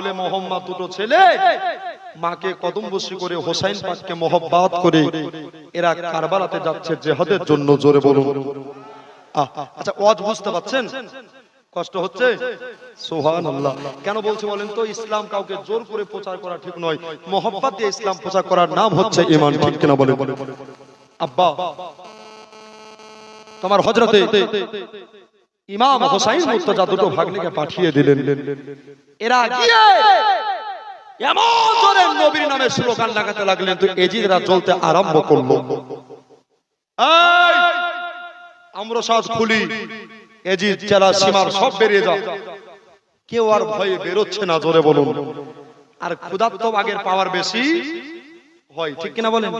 আউলে মোহাম্মদ দুটো ছেলে, মাকে কদম বসি করে হোসাইন পাককে মোহব্বত করে এরা কারবালাতে যাচ্ছে জেহাদের জন্য, জোরে বলুন। আচ্ছা ওয়াজ বুঝতে পাচ্ছেন? কষ্ট হচ্ছে? সোহান কেন বলছে বলেন তো, ইসলাম কাউকে জোর করে প্রচার করা ঠিক নয়। মোহাম্মত দিয়ে ইসলাম প্রচার করার নাম হচ্ছে ইমান ঠিক কিনা বলেন? আব্বা, তোমার হজরতে ইমাম হোসাইন মুর্তজা দুটো ভাগ্নিকে পাঠিয়ে দিলেন। এরা গিয়ে এমন জোরে নবীর নামে স্লোগান লাগাতে লাগলেন তো এজিদরা চলতে আরম্ভ করল। আমরা সাজ খুলি। এজিদ জেলা সীমার সব বেরিয়ে যাও। কেউ আর ভয়ে বেরোচ্ছে না জোরে বলুন। আর ক্ষুধার্ত বাগের পাওয়ার বেশি হয় ঠিক কিনা বলেন?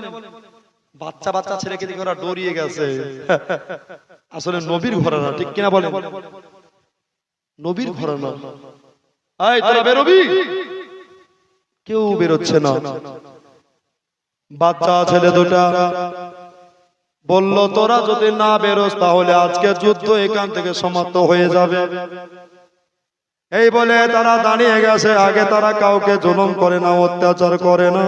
বাচ্চা বাচ্চা ছেলেকে দিকে ওরা ডরিয়ে গেছে। আসলে নবীর ঘরে না ঠিক কিনা বলেন? নবীর ঘরে না এই তোরা বেরোবি? কেউ বেরোচ্ছে না। বাচ্চা ছেলে দুটা। বলল তোরা যদি না বেরোস তাহলে আজকে যুদ্ধ এখান থেকে সমাপ্ত হয়ে যাবে। এই বলে তারা দাঁড়িয়ে গেছে। আগে তারা কাউকে জুলুম করে না অত্যাচার করে না।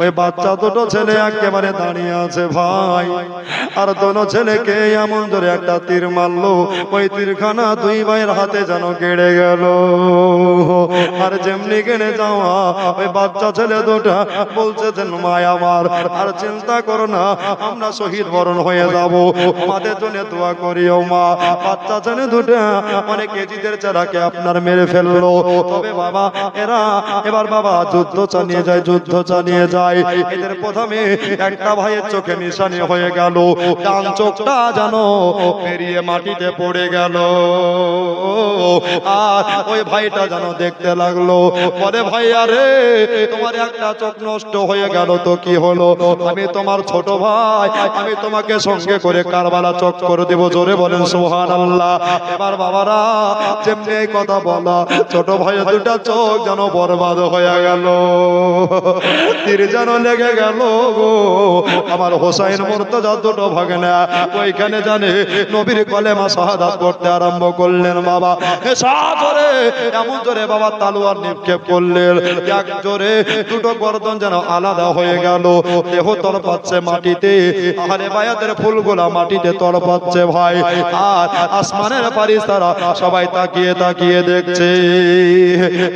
ওই বাচ্চা দুটো ছেলে একেবারে দাঁড়িয়ে আছে ভাই। আর দোনো ছেলেকে এমন ধরে একটা তীর মারলো, ওই তীরখানা দুই ভাইয়ের হাতে যেন কেড়ে গেল। আর যেমনি কেড়ে যাওয়া, ওই বাচ্চা ছেলে দুটা বলছে যে মায় আমার আর চিন্তা করো না, আমরা শহীদ বরণ হয়ে যাব। আমাদের জন্য দোয়া করিও মা। বাচ্চা ছেলে দুটা অনেক কেজিদের চেরাকে আপনার মেরে ফেলল। তবে বাবা, এরা, এবার বাবা যুদ্ধ চালিয়ে যায়, যুদ্ধ চালিয়ে যায়। এদের প্রথমে একটা ভাইয়ের চোখে নিশানি হয়ে গেল। ডান চোখটা জানো পেরিয়ে মাটিতে পড়ে গেল। আর ওই ভাইটা যেন দেখতে লাগল। বলে ভাই আরে তোমার একটা চোখ নষ্ট হয়ে গেল তো কি হলো? আমি তোমার ছোট ভাই। আমি তোমাকে সঙ্গে করে কারবালা চক করে দেব। জোরে বলেন সোহান আল্লাহ এবার বাবারা যেমনি এই কথা বলা ছোট ভাইয়ের দুটা চোখ যেন বরবাদ হয়ে গেল। তীর যেন লেগে গেল গো। আমার হোসাইন মুর্তজা দুটো ভাগনা। ওইখানে জানে নবীর কলেমা শাহাদাত করতে আরম্ভ করলেন বাবা। সাজরে এমন জোরে বাবা তালুয়ার নিক্ষেপ করলেন। এক জোরে দুটো গর্দন যেন আলাদা হয়ে গেল। দেহ তল পাচ্ছে মাটিতে। আরে বায়াতের ফুলগুলা মাটিতে তল পাচ্ছে ভাই। আর আসমানের পারিস তারা সবাই তাকিয়ে তাকিয়ে দেখছে।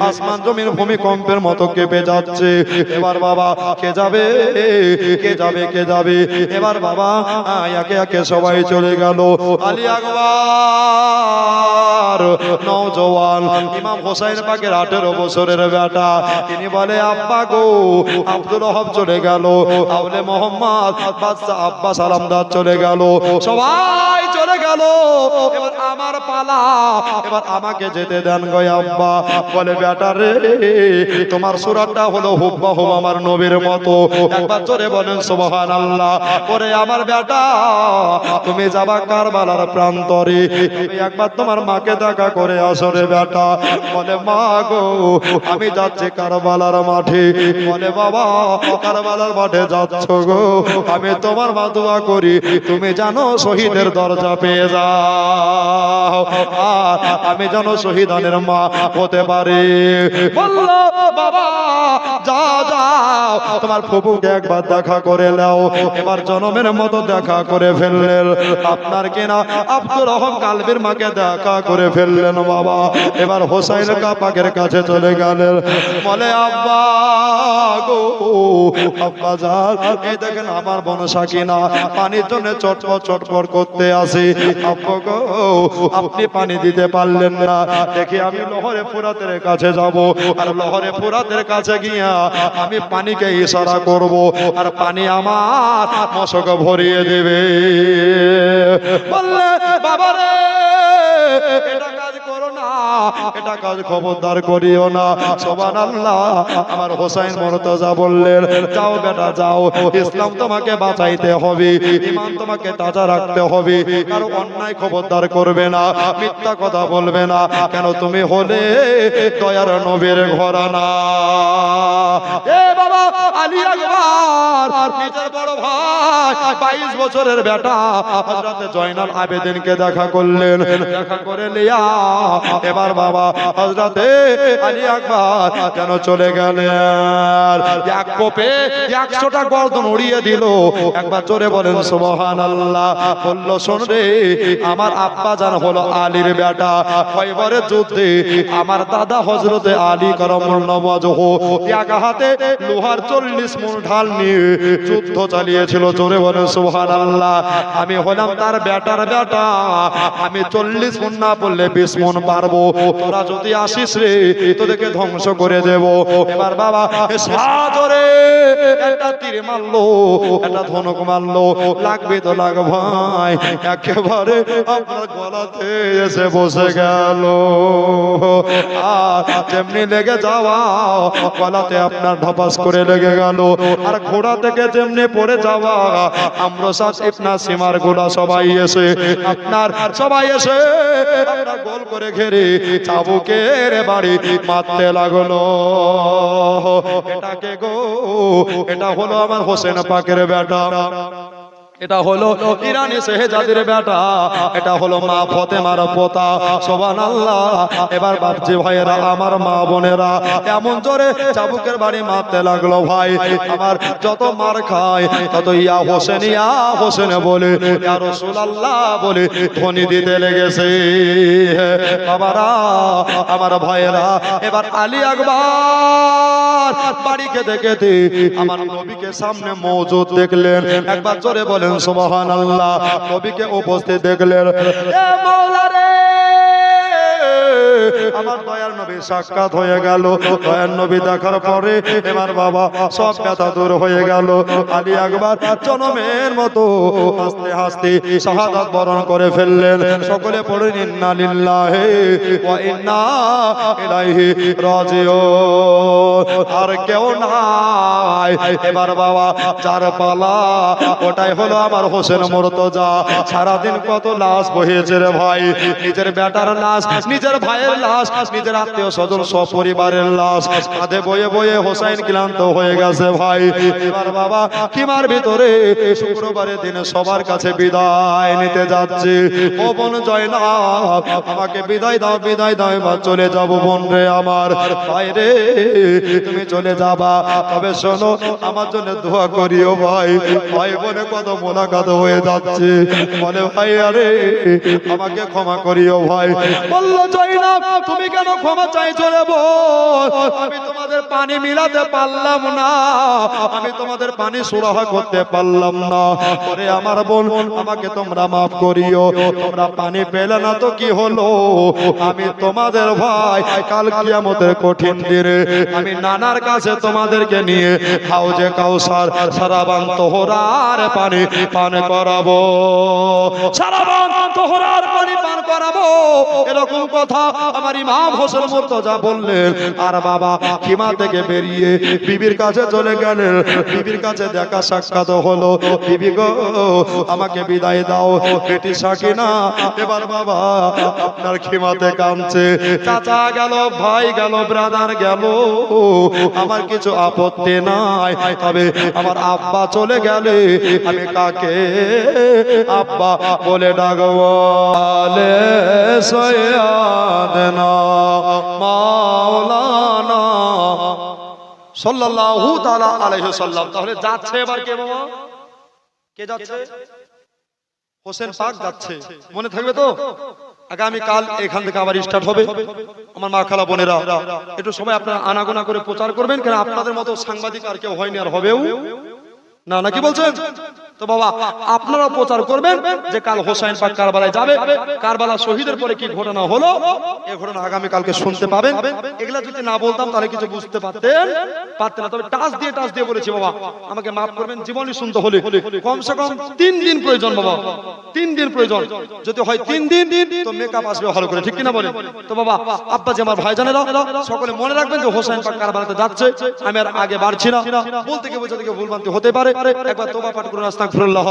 আসমান জমির ভূমিকম্পের মতো কেঁপে যাচ্ছে। এবার বাবা কে যাবে? কে যাবে কে যাবে? এবার বাবা একে একে সবাই চলে গেল। আলী আকবর নওজওয়ান ইমাম হোসাইন পাকের আঠেরো বছরের বেটা। তিনি বলে, আব্বা গো, আব্দুল চলে গেল। আউলে মোহাম্মদ বাদশা আব্বাস আলামদার চলে গেল। সবাই চলে গেল। এবার আমার পালা, এবার আমাকে যেতে দেন গো আব্বা। বলে, বেটা রে, তোমার সুরাতটা হলো হুব্বা হুব আমার নবীর মতো। একবার জোরে বলেন সুবহান আল্লাহ ওরে আমার বেটা, তুমি যাবা কারবালার প্রান্তরে। একবার তোমার মাকে দেখা করে আসো রে বেটা। বলে, মা গো, আমি যাচ্ছি কারবালার মাঠে। বলে, বাবা, কারবালার মাঠে যাচ্ছ গো। আমি তোমার মা দোয়া করি। তুমি জানো শহীদের দরজা পেয়ে যাও। আর আমি জানো শহীদানের মা হতে পারে। বাবা যা যাও। তোমার ফুপুকে একবার দেখা করে নাও। এবার জনমের মতো দেখা করে ফেললেন। আপনার কিনা আব্দুর রহম কালবির মাকে দেখা করে ফেললেন, বাবা। এবার হোসাইন কাপাকের কাছে চলে গেলেন। বলে, আব্বা গো, আব্বা যান, এই দেখেন আমার বোন সাকিনা পানির জন্য চটপট চটপট করতে আসি। আব্বা গো, আপনি পানি দিতে পারলেন না। দেখি আমি লহরে ফুরাতের কাছে যাব। আর লহরে ফুরাতের কাছে গিয়া আমি পানিকে ইশারা করব আর পানি আমার মশক ভরিয়ে দেবে। বললে বাবা রে এটা কাজ খবরদার করিও না। সোবান আল্লাহ আমার হোসাইন মরতজা বললেন, যাও বেটা, যাও। ইসলাম তোমাকে বাঁচাইতে হবে ইমান তোমাকে তাজা রাখতে হবে। কারও অন্যায় খবরদার করবে না, মিথ্যা কথা বলবে না। কেন তুমি হলে দয়ার নবীর ঘরানা? এ বাবা, আলী আকবর, নিজের বড় ভাই, বাইশ বছরের বেটা হজরতে জয়নাল আবেদিনকে দেখা করলেন। দেখা করে লিয়া বাবা হজরতে আলী আকবর কেন চলে গেলেন। এক কোপে একশোটা গর্দন উড়িয়ে দিল। একবার জোরে বলেন সুবহান আল্লাহ বলল, শোন রে, আমার আব্বা জান হলো আলীর বেটা। খয়বরের যুদ্ধে আমার দাদা হজরতে আলী করমুল নওয়াজ হো এক হাতে লোহার চল্লিশ মন ঢাল নিয়ে যুদ্ধ চালিয়েছিল। জোরে বলেন সুবহান আল্লাহ আমি হলাম তার বেটার বেটা। আমি চল্লিশ মন না বললে বিশ মন পারব। তোরা যদি আসিস রে, তোদেরকে ধ্বংস করে দেব। এবার বাবা এ সাদরে একটা তীর মারলো, একটা ধনক মারলো। লাগবে তো লাগ ভাই, একেবারে আপনার গলাতে এসে বসে গেল। আর যেমনি লেগে যাওয়া, গলাতে আপনার ঢপাস করে লেগে গেল। আর ঘোড়া থেকে যেমনি পড়ে যাওয়া আমরা ইপনা সীমার গোড়া সবাই এসে, আপনার সবাই এসে, আপনার গোল করে ঘেরে চাবুকের বাড়ি মারতে লাগল। এটাকে গো এটা হলো আমার হোসেন পাকের বেটা। এটা হলো ইরানি শেহজাদের বেটা, এটা হলো মা ফতেমার পোতা। সোবান আল্লাহ এবার বাপজি ভাইয়েরা, আমার মা বোনেরা, এমন জোরে চাবুকের বাড়ি মারতে লাগল ভাই। আমার যত মার খায়, তত ইয়া হোসেন ইয়া হোসেন বলে, ইয়া রাসূলুল্লাহ বলে ধ্বনি দিতে লেগেছে। বাবারা, আমার ভাইয়েরা, এবার আলী আকবর বাড়ি খেতে খেতে আমার নবীকে সামনে মজুদ দেখলেন। একবার জোরে বলেন সুবহান আল্লাহ নবীকে উপস্থিত দেখলেন। এ মাওলানা আমার দয়ার নবী সাক্ষাৎ হয়ে গেল। দয়ার নবী দেখার পরে এবার বাবা সব ব্যথা দূর হয়ে গেল। আলী আকবর জনমের মতো হাসতে হাসতে শাহাদাত বরণ করে ফেললেন। সকলে পড়েন ইন্না লিল্লাহি ওয়া ইন্না ইলাইহি রাজিউন। আর কেউ নাই। এবার বাবা চার পালা, ওটাই হলো আমার হোসেন মুর্তজা। সারাদিন কত লাশ বহিয়েছে রে ভাই। নিজের বেটার লাশ, নিজের ভাইয়ের লাশ নিজের আত্মীয় স্বজন, সপরিবারের লাশ। কাঁধে বয়ে বয়ে হোসাইন ক্লান্ত হয়ে গেছে ভাই। বাবা কিমার ভিতরে শুক্রবারের দিনে সবার কাছে বিদায় নিতে ও বোন আমাকে বিদায় দাও বিদায় দাও চলে যাব বোন রে আমার। বাইরে তুমি চলে যাবা। তবে শোনো, আমার জন্য দোয়া করিও ভাই। ভাই বোনে, কত মোলাকাত হয়ে যাচ্ছে। বলে ভাই আরে, আমাকে ক্ষমা করিও ভাই। বলল জয় না তুমি কেন ক্ষমা চাইছো রে বোন? আমি তোমাদের পানি মিলাতে পারলাম না। আমি তোমাদের পানি সুরাহা করতে পারলাম না। ওরে আমার বোন, আমাকে তোমরা মাফ করিও। তোমরা পানি পেলে না তো কি হলো? আমি তোমাদের ভাই, কাল কিয়ামতের কঠিন দিনে আমি নানার কাছে তোমাদেরকে নিয়ে হাউজে কাউসার, সারাবান তোহরার পানি পান করাবো। সারাবান তোহরার পানি পান করাবো। এরকম কথা আমার ইমাম হোসেন মুর্তজা বললেন, আর বাবা কিমা থেকে বেরিয়ে বিবির কাছে চলে গেলেন। বিবির কাছে দেখা সাক্ষাৎ হলো, বিবি গো, আমাকে বিদায় দাও বেটি সাকিনা। এবার বাবা, আপনার খিমাতে চাচা গেল, ভাই গেল, ব্রাদার গেল। আমার কিছু আপত্তি নাই, তবে আমার আব্বা চলে গেলে আমি কাকে আব্বা বলে ডাকবো? আলে সৈয়াদনা মনে থাকবে তো? আগামী কাল এখান থেকে আবার স্টার্ট হবে। আমার মা খালা বোনেরা, একটু সময় আপনারা আনাগোনা করে প্রচার করবেন কেন? আপনাদের মতো সাংবাদিক আর কেউ হয়নি আর হবেও। না নাকি বলছেন? তো বাবা আপনারা প্রচার করবেন যে কাল হোসাইন পাক কারবালায় যাবে, কারবালা শহীদের পরে কি ঘটনা হলো? এই ঘটনা আগামী কালকে শুনতে পাবেন। এগুলা যদি না বলতাম, তাহলে কিছু বুঝতে পারতেন? পারতেন না, তবে টাচ দিয়ে টাচ দিয়ে বলেছি বাবা, আমাকে মাফ করবেন জীবনই শুনতে হলে। কমসে কম তিন দিন প্রয়োজন বাবা, তিন দিন প্রয়োজন। যদি হয় তিন দিন, তো মেকআপ আসবে ভালো করে, ঠিক কিনা বলেন তো বাবা আব্বা যে আমার ভাইজানেরা, সকলে মনে রাখবেন যে হোসেন পাক কারবালাতে যাচ্ছে, আমি আর আগে বাড়ছি না। বলতে গিয়ে বোঝাতে গিয়ে ভুল ভ্রান্তি হতে পারে। একবার তোবা পাঠ করুন, আস্তাগফিরুল্লাহ।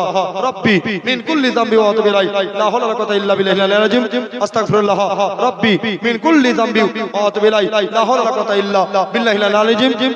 রব্বি, মিন কুল্লি যামবি ওয়া আতুবু ইলাই লা হাওলা ওয়া কুওয়াতা ইল্লা বিল্লাহিল আলিয়্যিল আযীম। আস্তাগফিরুল্লাহ। রব্বি, মিন কুল্লি যামবি ওয়া আতুবু ইলাই লা হাওলা ওয়া কুওয়াতা ইল্লা বিল্লাহিল আলিয়্যিল আযীম।